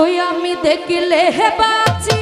ওই আমি দেখলে বাঁচি।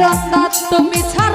দাস তুমি ছাড়া